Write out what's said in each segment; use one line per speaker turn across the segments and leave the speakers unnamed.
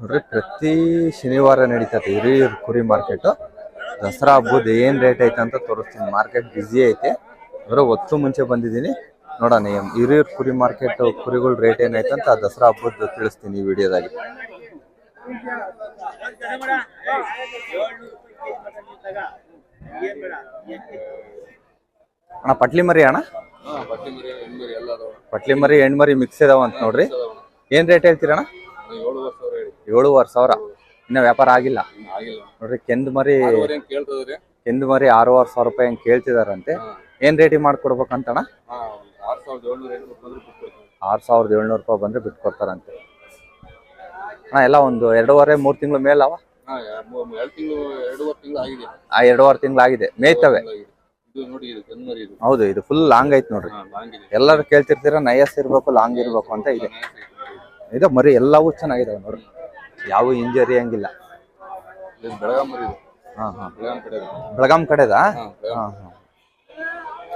ನೋಡ್ರಿ ಪ್ರತಿ ಶನಿವಾರ ನಡೀತೈತೆ ಇರಿ ಕುರಿ ಮಾರ್ಕೆಟ್ ದಸರಾ ಹಬ್ಬದ ಏನ್ ರೇಟ್ ಐತೆ ಅಂತ ತೋರಿಸ್ತೀನಿ. ಮಾರ್ಕೆಟ್ ಬ್ಯುಸಿ ಐತೆ. ಅಂದ್ರೆ ಒತ್ತು ಮುಂಚೆ ಬಂದಿದ್ದೀನಿ. ನೋಡೋಣ ಏನ್ ಹಿರಿಯೂರು ಕುರಿ ಮಾರ್ಕೆಟ್ ಕುರಿಗಳ ರೇಟ್ ಏನೈತೆ ಅಂತ ದಸರಾ ಹಬ್ಬದ ತಿಳಿಸ್ತೀನಿ ಈ ವಿಡಿಯೋದಾಗಿ. ಅಣ್ಣ ಪಟ್ಲಿ ಮರಿ ಅಣ್ಣ? ಪಟ್ಲಿ ಮರಿ ಹೆಣ್ಮರಿ ಮಿಕ್ಸ್ ಇದಾವ ಅಂತ ನೋಡ್ರಿ. ಏನ್ ರೇಟ್ ಹೇಳ್ತೀರಣ್ಣ?
ಏಳುವರೆ ಸಾವಿರ.
ಇನ್ನ ವ್ಯಾಪಾರ ಆಗಿಲ್ಲ. ನೋಡ್ರಿ ಕೆಂದ್ ಮರಿ ಕೆಂದ್ ಮರಿ ಆರೂವರೆ ಸಾವಿರ ರೂಪಾಯಿ ಹಂಗೆ ಕೇಳ್ತಿದಾರಂತೆ. ಏನ್ ರೇಟಿ
ಮಾಡ್ಕೊಡ್ಬೇಕಂತ ಆರು ಸಾವಿರದ ಏಳ್ನೂರ
ರೂಪಾಯಿ ಬಂದ್ರೆ ಬಿಟ್ಕೊಡ್ತಾರಂತೆ. ಅಣ್ಣ ಎಲ್ಲ ಒಂದು ಎರಡೂವರೆ ಮೂರ್ ತಿಂಗಳು ಮೇಲೆ ಆ ಎರಡೂವರೆ ತಿಂಗಳು ಆಗಿದೆ. ಮೇಯ್ತವೆ ಹೌದು ಇದು ಫುಲ್ ಲಾಂಗ್ ಐತ್ ನೋಡ್ರಿ. ಎಲ್ಲರೂ ಕೇಳ್ತಿರ್ತೀರ ನಯಸ್ ಇರ್ಬೇಕು ಲಾಂಗ್ ಇರ್ಬೇಕು ಅಂತ ಇದೆ. ಇದು ಮರಿ ಎಲ್ಲವೂ ಚೆನ್ನಾಗಿದಾವೆ ನೋಡ್ರಿ. ಯಾವ ಇಂಜರಿ ಹಂಗಿಲ್ಲ.
ಬೆಳಗಾಂ
ಹಾ ಹಾ.
ಬೆಳಗಾಂ ಕಡೆ
ಬೆಳಗಾಂ ಕಡೆದಾ?
ಹಾ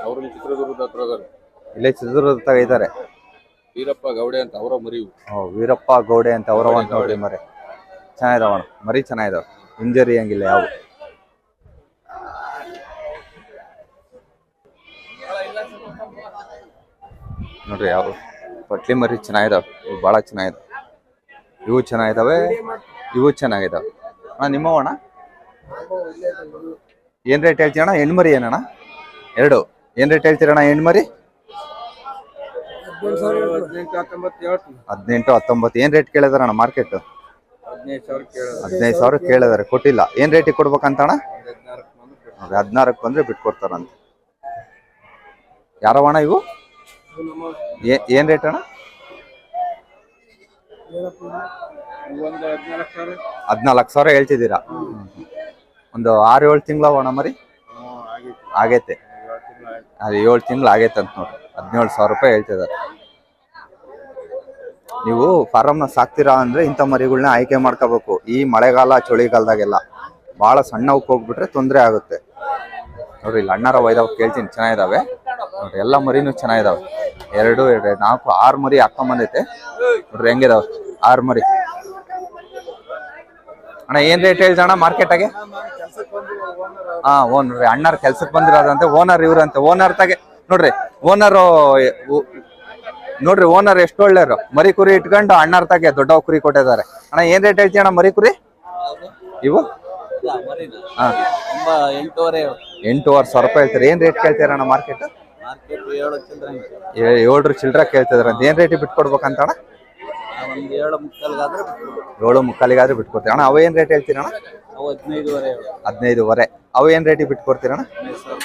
ಅವ್ರು ಚಿತ್ರದುರ್ಗದ ಹತ್ರ ಅದಾರೆ
ಇಲ್ಲೇ ಚಿತ್ರದುರ್ಗ ಇದ್ದಾರೆ.
ವೀರಪ್ಪ ಗೌಡೆ ಅಂತ ಅವರ ಮರಿ ಇವು.
ಓ ವೀರಪ್ಪ ಗೌಡೆ ಅಂತ ಅವರ ಅಂತ ನೋಡಿ ಮರಿ. ಚೆನ್ನಾಗಿದಾವ ಮರಿ ಚೆನ್ನಾಗಿದಾವ. ಇಂಜರಿ ಹಂಗಿಲ್ಲ ಯಾವ ನೋಡ್ರಿ ಯಾವ ಪಟ್ಲಿ ಮರಿ ಚೆನ್ನಾಗಿದಾವ. ಬಹಳ ಭಾಳ ಚೆನ್ನಾಗಿದಾವ. ಇವು ಚೆನ್ನಾಗಿದಾವೆ. ಇವು ಚೆನ್ನಾಗಿದಾವೆ. ಅಣ್ಣ ನಿಮ್ಮವ ಅಣ್ಣ ಏನ್ ರೇಟ್ ಹೇಳ್ತೀಯ ಅಣ್ಣ? ಹೆಣ್ಮರಿ ಏನಣ್ಣ? ಎರಡು. ಏನ್ ರೇಟ್ ಹೇಳ್ತೀರಣ್ಣ ಹೆಣ್ಮರಿ?
ಹದಿನೆಂಟು, ಹತ್ತೊಂಬತ್ತು.
ಏನ್ ರೇಟ್ ಕೇಳಿದಾರಣ್ಣ ಮಾರ್ಕೆಟ್
ಹದಿನೈದು ಸಾವಿರ
ಕೇಳಿದಾರೆ, ಕೊಟ್ಟಿಲ್ಲ. ಏನ್ ರೇಟಿಗೆ ಕೊಡ್ಬೇಕಂತ ಅಣ್ಣ? ಹದಿನಾರಕ್ಕೆ ಬಂದ್ರೆ ಬಿಟ್ಕೊಡ್ತಾರಂತೆ ಯಾರವಣ ಇವು? ಏನ್ ರೇಟ್ ಅಣ್ಣ?
ಒಂದು ಹದಿನಾಲ್ಕು ಸಾವಿರ
ಹೇಳ್ತಿದ್ದೀರಾ? ಒಂದು ಆರು ಏಳು ತಿಂಗಳವಣ ಮರಿ?
ಆಗಿತ್ತು
ಆಗೈತೆ.
ತಿಂಗಳು
ಅದು ಏಳು ತಿಂಗಳು ಆಗೈತೆ ಅಂತ ನೋಡಿ. ಹದಿನೇಳು ಸಾವಿರ ರೂಪಾಯಿ ಹೇಳ್ತಿದ್ದಾರೆ. ನೀವು ಫಾರಮ್ನ ಸಾಕ್ತೀರಾ ಅಂದ್ರೆ ಇಂಥ ಮರಿಗಳನ್ನ ಆಯ್ಕೆ ಮಾಡ್ಕೋಬೇಕು. ಈ ಮಳೆಗಾಲ, ಚಳಿಗಾಲದಾಗೆಲ್ಲ ಭಾಳ ಸಣ್ಣವಕ್ಕೆ ಹೋಗ್ಬಿಟ್ರೆ ತೊಂದರೆ ಆಗುತ್ತೆ. ನೋಡ್ರಿ ಇಲ್ಲಿ ಅಣ್ಣಾರ ವೈದವ್ ಕೇಳ್ತೀನಿ ಚೆನ್ನಾಗಿದಾವೆ ನೋಡ್ರಿ ಎಲ್ಲ ಮರಿನೂ ಚೆನ್ನಾಗಿದಾವೆ. ಎರಡು ಎರಡು ನಾಲ್ಕು ಆರು ಮರಿ ಹಾಕೊಂಬಂದೈತೆ. ನೋಡ್ರಿ ಹೆಂಗಿದಾವೆ? ಆರು ಮರಿ. ಅಣ್ಣ ಏನ್ ರೇಟ್ ಹೇಳ್ದ ಅಣ್ಣ ಮಾರ್ಕೆಟಾಗೆ ಹಾ ಓನ್ ನೋಡ್ರಿ ಅಣ್ಣಾರ್ ಕೆಲ್ಸಕ್ಕೆ ಬಂದಿರೋದಂತೆ ಓನರ್ ಇವ್ರಂತೆ. ಓನರ್ ತಾಗೆ ನೋಡ್ರಿ ಓನರ್ ನೋಡ್ರಿ ಓನರ್ ಎಷ್ಟು ಒಳ್ಳೆಯವರು. ಮರಿ ಕುರಿ ಇಟ್ಕೊಂಡು ಅಣ್ಣಾರ್ ತಾಗೆ ದೊಡ್ಡ ಕುರಿ ಕೊಟ್ಟಿದ್ದಾರೆ. ಅಣ್ಣ ಏನ್ ರೇಟ್ ಹೇಳ್ತೀಯ ಅಣ್ಣ ಮರಿ ಕುರಿ? ಇವು?
ಎಂಟೂವರೆ.
ಎಂಟೂವರೆ ಸಾವಿರ ರೂಪಾಯಿ ಹೇಳ್ತೀರಿ. ಏನ್ ರೇಟ್ ಕೇಳ್ತೀರ ಅಣ್ಣ ಮಾರ್ಕೆಟ್ ಏಳ್ರ ಚಿಲ್ಡ್ರ ಕೇಳ್ತಿದ್ರೆ. ಏನ್ ರೇಟ್ ಬಿಟ್ಕೊಡ್ಬೇಕಂತ ಅಣ್ಣ?
ಏಳು ಮುಕ್ಕಾಲ್ಗಾದ್ರೆ
ಏಳು ಬಿಟ್ಕೊಡ್ತೀರ ಅಣ್ಣ ಅವ ಏನ್ ರೇಟ್ ಹೇಳ್ತೀರಣ್ಣ
ಹದಿನೈದುವರೆ
ಅವ ಏನ್ ರೇಟಿಗೆ ಬಿಟ್ಕೊಡ್ತೀರಣ್ಣ
ಹದಿನೈದು ಸಾವಿರ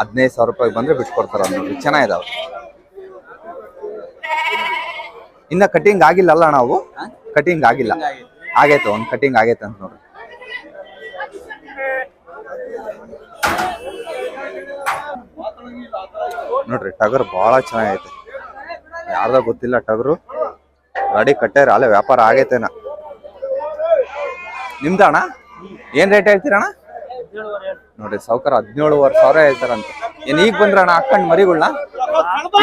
ಹದಿನೈದು ಸಾವಿರ
ರೂಪಾಯಿ
ರೂಪಾಯಿ ಬಂದ್ರೆ ಬಿಟ್ಕೊಡ್ತಾರ ನೋಡಿ ಚೆನ್ನಾಗಿದಾವೆ ಇನ್ನ ಕಟಿಂಗ್ ಆಗಿಲ್ಲ ಅಲ್ಲ ನಾವು ಕಟಿಂಗ್ ಆಗಿಲ್ಲ. ಆಗೈತೆ ಒಂದ್ ಕಟಿಂಗ್ ಆಗೈತೆ ಅಂತ ನೋಡ್ರಿ. ನೋಡ್ರಿ, ಟಗರ್ ಬಹಳ ಚೆನ್ನಾಗೈತೆ. ಯಾರ್ದ ಗೊತ್ತಿಲ್ಲ ಟಗರು. ಗಾಡಿ ಕಟ್ಟ್ಯಾರ, ಅಲ್ಲೇ ವ್ಯಾಪಾರ ಆಗೈತೆನ ನಿಮ್ದ ಅಣ್ಣ? ಏನ್ ರೇಟ್ ಹೇಳ್ತೀರಣ್ಣ ನೋಡ್ರಿ ಸೌಕರ್ ಹದಿನೇಳುವರೆ ಸಾವಿರ ಹೇಳ್ತಾರಂತೆ. ಏನ್ ಈಗ ಬಂದ್ರಣ್ಣ ಹಾಕೊಂಡ್ ಮರಿಗಳ್ನ?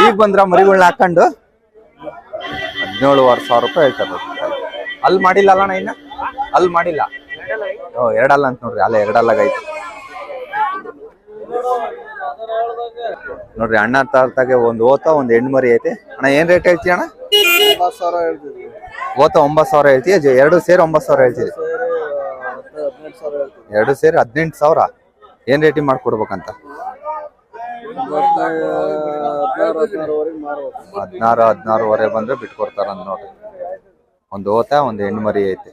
ಈಗ ಬಂದ್ರ ಮರಿಗಳ್ನ ಹಾಕೊಂಡು ಹದಿನೇಳುವರೆ ಸಾವಿರ ರೂಪಾಯಿ ಹೇಳ್ತಾರೆ ಅಲ್ಲಿ ಮಾಡಿಲ್ಲ ಅಣ್ಣ ಇನ್ನ? ಅಲ್ಲಿ ಮಾಡಿಲ್ಲ. ಓ, ಎರಡಲ್ಲ ಅಂತ ನೋಡ್ರಿ, ಅಲ್ಲ ಎರಡಲ್ಲಾಗ ಐತೆ ನೋಡ್ರಿ ಅಣ್ಣ ತಾರ್ತಾಗೆ ಒಂದು ಓತ ಒಂದ್ ಹೆಣ್ಣು ಮರಿ ಐತೆ. ಅಣ್ಣ ಏನ್ ರೇಟ್ ಹೇಳ್ತೀಯ ಅಣ್ಣ? ಓತ ಒಂಬತ್ತು ಸಾವಿರ ಹೇಳ್ತೀಯ ಎರಡು ಸೇರಿ ಒಂಬತ್ತು ಸಾವಿರ ಹೇಳ್ತೀರಿ? ಎರಡು ಸೇರಿ ಹದಿನೆಂಟು ಸಾವಿರ ಏನ್ ರೇಟಿಂಗ್ ಮಾಡ್ಕೊಡ್ಬೇಕಂತ?
ಹದಿನಾರು
ಹದಿನಾರುವರೆ ಬಂದ್ರೆ ಬಿಟ್ಕೊಡ್ತಾರ ನೋಡ್ರಿ. ಒಂದು ಓತ ಒಂದು ಹೆಣ್ಣು ಮರಿ ಐತೆ.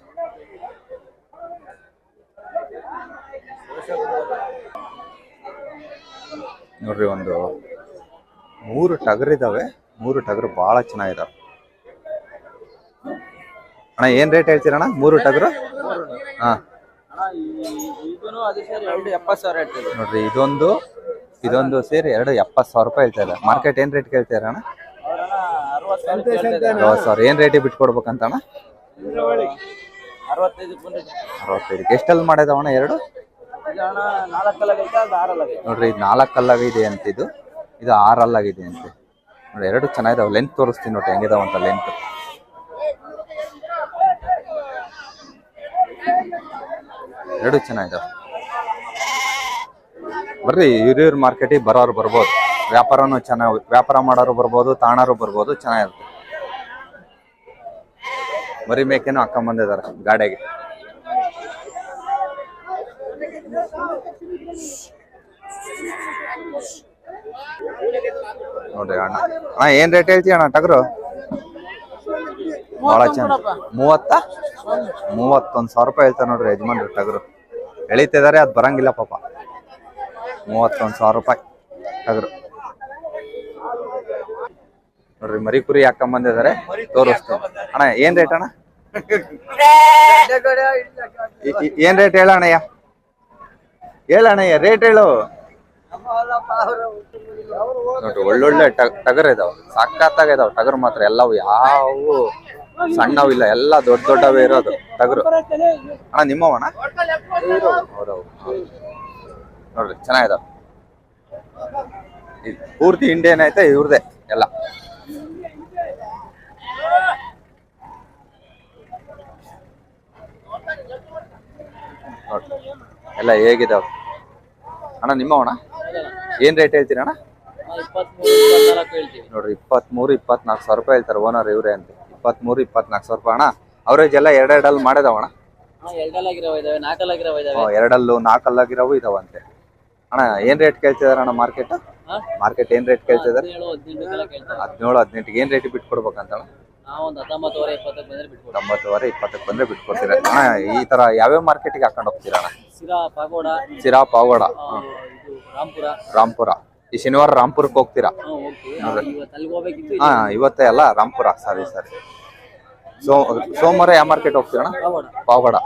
ನೋಡ್ರಿ ಒಂದು ಮೂರು ಟಗರ್ ಇದಾವೆ. ಮೂರು ಟಗರ್ ಬಹಳ ಚೆನ್ನಾಗಿದಾವೆ. ಅಣ್ಣ, ಏನ್ ರೇಟ್ ಹೇಳ್ತೀರಣ್ಣ? ಮೂರು ಟಗರು? ಹಾ. ನೋಡ್ರಿ, ಇದೊಂದು ಇದೊಂದು ಸೇರಿ ಎರಡು ಎಪ್ಪತ್ತು ಸಾವಿರ ರೂಪಾಯಿ ಹೇಳ್ತಾ ಇದೆ ಮಾರ್ಕೆಟ್ ಏನ್ ರೇಟ್ ಕೇಳ್ತೀರ ಅಣ್ಣ
ಸಾವಿರ.
ಏನ್ ರೇಟಿಗೆ ಬಿಟ್ಕೊಡ್ಬೇಕಂತ ಅಣ್ಣ
ಅರವತ್ತೈದು
ಎಷ್ಟಲ್ಲಿ ಮಾಡಿದವಣ್ಣ ಎರಡು? ನೋಡ್ರಿ, ಇದು ನಾಲ್ಕು ಇದೆ ಅಂತ ಇದು. ಇದು ಆರು ಇದೆ ಅಂತೆ. ನೋಡಿ ಎರಡು ಚೆನ್ನಾಗಿದಾವೆ. ಲೆಂತ್ ತೋರಿಸ್ತೀನಿ ನೋಡಿ ಹೆಂಗಿದಾವ ಅಂತ ಲೆಂತ್ ಎರಡು ಚೆನ್ನಾಗಿದಾವೆ. ಬರ್ರಿ ಹಿರಿಯೂರು ಮಾರ್ಕೆಟಿಗೆ ಬರೋರು ಬರ್ಬೋದು. ವ್ಯಾಪಾರನೂ ಚೆನ್ನಾಗಿ, ವ್ಯಾಪಾರ ಮಾಡೋರು ಬರ್ಬೋದು, ತಾಣರು ಬರ್ಬೋದು, ಚೆನ್ನಾಗಿರುತ್ತೆ. ಮರಿ ಮೇಕೆನೂ ಹಾಕೊಂಬಂದಿದ್ದಾರೆ ಗಾಡಿಗೆ ನೋಡ್ರಿ ಅಣ್ಣ. ಅಣ್ಣ ಏನ್ ರೇಟ್ ಹೇಳ್ತೀಯ ಅಣ್ಣ ಟಗರು ಬಹಳ ಚೆನ್ನಾಗಿ ಮೂವತ್ತ? ಮೂವತ್ತೊಂದ್ ಸಾವಿರ ರೂಪಾಯಿ ಹೇಳ್ತಾರೆ ನೋಡ್ರಿ ಯಜಮಾನ್ರು ಟಗರು. ಎಳಿತಿದಾರೆ ಅದ್ ಬರಂಗಿಲ್ಲ ಪಾಪ. ಮೂವತ್ತೊಂದ್ ಸಾವಿರ ರೂಪಾಯಿ ಟಗರು. ನೋಡ್ರಿ ಮರಿ ಕುರಿ ಹಾಕೊಂಡ್ ಬಂದಿದ್ದಾರೆ. ತೋರಿಸ್ತೀನಿ. ಅಣ್ಣ ಏನ್ ರೇಟ್ ಅಣ್ಣ? ಏನ್ ರೇಟ್ ಹೇಳಣ್ಣಯ್ಯ ಹೇಳಣ್ಣಯ್ಯ ರೇಟ್ ಹೇಳು. ನೋಡಿ ಒಳ್ಳೊಳ್ಳೆ ಟಗರ್ ಇದಾವ. ಸಕ್ಕತ್ತಾಗ ಇದಾವ. ಟಗರ್ ಮಾತ್ರ ಎಲ್ಲವು ಯಾವು ಸಣ್ಣವು ಇಲ್ಲ. ಎಲ್ಲ ದೊಡ್ಡ ದೊಡ್ಡವೇ ಇರೋದು ಟಗರು. ಅಣ್ಣ, ನಿಮ್ಮವಣ್ಣ? ಹೌದೌದು ನೋಡ್ರಿ, ಚೆನ್ನಾಗಿದಾವ. ಪೂರ್ತಿ ಇಂಡಿಯನ್ ಐತೆ, ಇವ್ರದೇ ಎಲ್ಲ. ಎಲ್ಲ ಹೇಗಿದಾವ? ಅಣ್ಣ ನಿಮ್ಮ ಅಣ್ಣ ಏನ್ ರೇಟ್ ಹೇಳ್ತೀರ ಅಣ್ಣ? ನೋಡ್ರಿ ಇಪ್ಪತ್ಮೂರು ಇಪ್ಪತ್ನಾಲ್ಕು ಸಾವಿರ ರೂಪಾಯಿ ಹೇಳ್ತಾರೆ ಓನರ್ ಇವ್ರೆ ಅಂತ. ಇಪ್ಪತ್ಮೂರು ಇಪ್ಪತ್ನಾಲ್ಕು ಸಾವಿರ ರೂಪಾಯಿ ಅಣ್ಣ ಅವ್ರೇಜ್ ಎಲ್ಲ ಎರಡೆರಡಲ್ಲಿ ಮಾಡಿದವಣ
ಎರಡಲ್ಲು ಇದಾವೆ
ನಾಲ್ಕಲ್ಲಾಗಿರೋವು ಇದಾವಂತೆ. ಅಣ್ಣ ಏನ್ ರೇಟ್ ಕೇಳ್ತಿದಾರ ಅಣ್ಣ ಮಾರ್ಕೆಟ್ ಮಾರ್ಕೆಟ್ ಏನ್ ರೇಟ್ ಕೇಳ್ತಿದಾರ?
ಹದಿನೇಳು
ಹದಿನೆಂಟಿಗೆ ಏನ್ ರೇಟ್ ಬಿಟ್ಕೊಡ್ಬೇಕಂತ ಅಣ್ಣ? ತೊಂಬತ್ತುವರೆ ಇಪ್ಪತ್ತಕ್ಕೆ ಬಂದ್ರೆ ಬಿಟ್ಕೊಡ್ತೀರ? ಅಣ್ಣ ಈ ತರ ಯಾವ್ಯಾವ ಮಾರ್ಕೆಟಿಗೆ ಹಾಕೊಂಡು ಹೋಗ್ತೀರಾ ಅಣ್ಣ?
ಸಿರಾ ಪಾಗೋಡ.
ಸಿರಾ
ರಾಂಪುರ
ರಾಂಪುರ ಈ ಶನಿವಾರ ರಾಮ್ಪುರಕ್ಕೆ ಹೋಗ್ತೀರಾ? ಹಾ ಇವತ್ತೇ ಅಲ್ಲ ರಾಮ್ಪುರ. ಸರಿ ಸರಿ. ಸೋ ಸೋಮವಾರ ಯಾವ ಮಾರ್ಕೆಟ್
ಹೋಗ್ತೀರಣ
ಪಾವಗಡ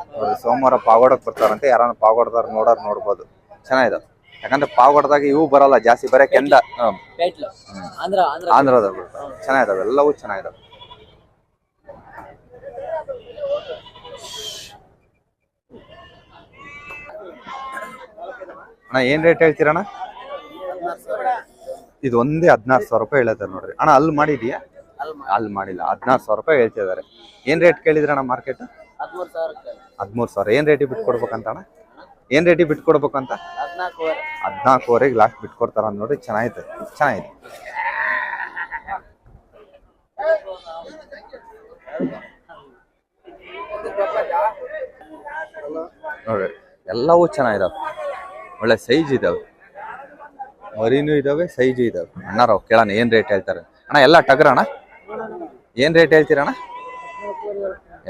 ಸೋಮವಾರ ಪಾವಗಡಕ್ಕೆ ಬರ್ತಾರಂತೆ. ಯಾರನ್ನ ಪಾವಗಡದಾರ ನೋಡೋರು ನೋಡ್ಬೋದು. ಚೆನ್ನಾಗಿದೆ ಯಾಕಂದ್ರೆ ಪಾವಗಡದಾಗ ಇವು ಬರಲ್ಲ ಜಾಸ್ತಿ ಬರೇ
ಕೆಂದ
ಆಂಧ್ರದ ಚೆನ್ನಾಗಿದಾವೆ ಎಲ್ಲವೂ ಚೆನ್ನಾಗಿದಾವೆ ಅಣ್ಣ, ಏನ್ ರೇಟ್ ಹೇಳ್ತೀರಣ್ಣ ಇದು ಒಂದೇ ಹದಿನಾರು ಸಾವಿರ ರೂಪಾಯಿ ಹೇಳ್ತಾರೆ ನೋಡ್ರಿ. ಅಣ್ಣ, ಅಲ್ಲಿ ಮಾಡಿದ್ಯಾ? ಅಲ್ಲಿ ಮಾಡಿಲ್ಲ, ಹದಿನಾರು ಸಾವಿರ ರೂಪಾಯಿ ಹೇಳ್ತಿದ್ದಾರೆ. ಏನ್ ರೇಟ್ ಕೇಳಿದ್ರಣ್ಣ ಮಾರ್ಕೆಟ್
ಹದಿಮೂರು
ಸಾವಿರ. ಏನ್ ರೇಟಿಗೆ ಬಿಟ್ಕೊಡ್ಬೇಕಂತ ಅಣ್ಣ? ಏನ್ ರೇಟಿಗೆ ಬಿಟ್ಕೊಡ್ಬೇಕಂತ
ಕೊಡ್ಬೇಕಂತ?
ಹದಿನಾಲ್ಕುವರೆಗೆ ಲಾಸ್ಟ್ ಬಿಟ್ಕೊಡ್ತಾರ ಅಂತ ನೋಡ್ರಿ ಚೆನ್ನಾಗಿತ್ತು ಚೆನ್ನಾಗಿದೆ ನೋಡ್ರಿ, ಎಲ್ಲವೂ ಚೆನ್ನಾಗಿದಾವೆ ಒಳ್ಳೆ ಸೈಜ್ ಇದಾವೆ. ಮರಿನೂ ಇದಾವೆ ಸೈಜ್ ಇದಾವೆ. ಅಣ್ಣಾರವ್ ಕೇಳೋಣ, ಏನ್ ರೇಟ್ ಹೇಳ್ತಾರೆ? ಅಣ್ಣ, ಎಲ್ಲ ಟಗರ ಅಣ್ಣ? ಏನ್ ರೇಟ್ ಹೇಳ್ತೀರಣ್ಣ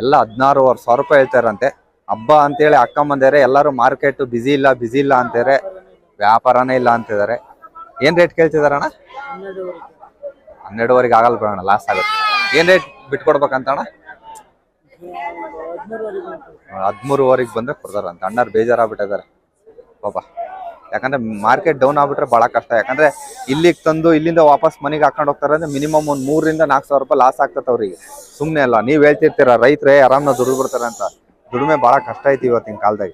ಎಲ್ಲ ಹದಿನಾರುವರೆ ಸಾವಿರ ರೂಪಾಯಿ ಹೇಳ್ತಾರಂತೆ. ಹಬ್ಬ ಅಂತೇಳಿ ಹಾಕೊಂಬಂದಾರೆ, ಎಲ್ಲರೂ ಮಾರ್ಕೆಟ್ ಬಿಸಿ ಇಲ್ಲ ಬಿಸಿ ಇಲ್ಲ ಅಂತಾರೆ. ವ್ಯಾಪಾರನೇ ಇಲ್ಲ ಅಂತಿದ್ದಾರೆ. ಏನ್ ರೇಟ್ ಕೇಳ್ತಿದಾರಣ್ಣ ಹನ್ನೆರಡುವರೆಗೆ ಆಗಲ್ಲ ಬಿಡೋಣ ಲಾಸ್ ಆಗುತ್ತೆ. ಏನ್ ರೇಟ್ ಬಿಟ್ಕೊಡ್ಬೇಕಂತ ಅಣ್ಣ? ಹದಿಮೂರುವರೆಗೆ ಬಂದ್ರೆ ಕೊಡ್ತಾರಂತ. ಅಣ್ಣರು ಬೇಜಾರಾಗ್ಬಿಟ್ಟಿದ್ದಾರೆ. ಪಾಪ. ಯಾಕಂದ್ರೆ ಮಾರ್ಕೆಟ್ ಡೌನ್ ಆಗ್ಬಿಟ್ರೆ ಬಹಳ ಕಷ್ಟ. ಯಾಕಂದ್ರೆ ಇಲ್ಲಿಗೆ ತಂದು ಇಲ್ಲಿಂದ ವಾಪಸ್ ಮನೆಗೆ ಹಾಕೊಂಡು ಹೋಗ್ತಾರೆ ಅಂದ್ರೆ ಮಿನಿಮಮ್ ಒಂದು ಮೂರರಿಂದ ನಾಲ್ಕು ಸಾವಿರ ರೂಪಾಯಿ ಲಾಸ್ ಆಗ್ತದೆ ಅವ್ರಿಗೆ. ಸುಮ್ನೆ ಅಲ್ಲ ನೀವ್ ಹೇಳ್ತಿರ್ತೀರ ರೈತರೇ ಆರಾಮ್ನ ದುಡ್ಡು ಬಿಡ್ತಾರೆ ಅಂತ. ದುಡಿಮೆ ಬಹಳ ಕಷ್ಟ ಐತಿ ಇವತ್ತಿನ ಕಾಲದಾಗ.